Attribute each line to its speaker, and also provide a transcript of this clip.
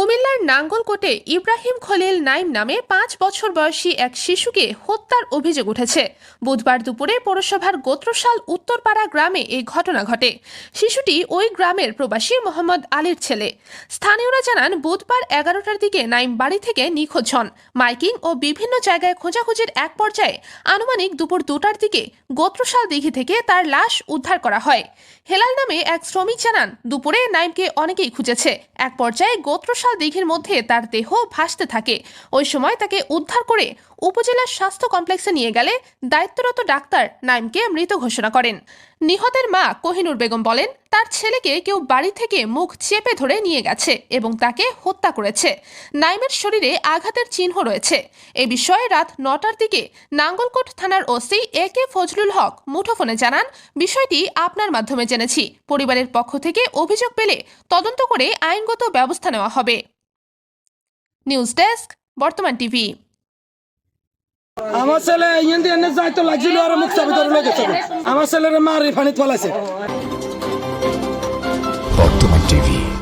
Speaker 1: কুমিল্লার নাঙ্গলকোটে ইব্রাহিম খলিল নাইম নামে পাঁচ বছর বয়সী এক শিশুকে হত্যার অভিযোগ উঠেছে। বুধবার দুপুরে পৌরসভার গোত্রশাল উত্তরপাড়া গ্রামে এই ঘটনা ঘটে। শিশুটি ওই গ্রামের প্রবাসী মোহাম্মদ আলীর ছেলে। স্থানীয়রা জানান, বুধবার এগারোটার দিকে নাইম বাড়ি থেকে নিখোঁজ হন। মাইকিং ও বিভিন্ন জায়গায় খোঁজাখুঁজির এক পর্যায়ে আনুমানিক দুপুর দুটার দিকে গোত্রশাল দিঘি থেকে তার লাশ উদ্ধার করা হয়। হেলাল নামে এক শ্রমিক জানান, দুপুরে নাইমকে অনেকেই খুঁজেছে। এক পর্যায়ে গোত্রশাল দিঘির মধ্যে তার দেহ ভাসতে থাকে। ওই সময় তাকে উদ্ধার করে উপজেলার স্বাস্থ্য কমপ্লেক্সে নিয়ে গেলে দায়িত্বরত ডাক্তার নাইমকে মৃত ঘোষণা করেন। নিহতের মা কোহিনুর বেগম বলেন তার ছেলেকে কেউ বাড়ি থেকে মুখ চেপে ধরে নিয়ে গেছে এবং তাকে হত্যা করেছে। নাইমের শরীরে আঘাতের চিহ্ন রয়েছে। এ বিষয়ে রাত নটার দিকে নাঙ্গলকোট থানার ওসি এ কে ফজলুল হক মুঠোফোনে জানান, বিষয়টি আপনার মাধ্যমে জেনেছি। পরিবারের পক্ষ থেকে অভিযোগ পেলে তদন্ত করে আইনগত ব্যবস্থা নেওয়া হবে। News desk, Bartaman TV.
Speaker 2: আমার ছেলে দিয়ে যাইতো লাগছিল আর মুখ চাপে ধরে লেগেছে আমার ছেলের মারি ফানিত ফেলাইছে
Speaker 3: TV.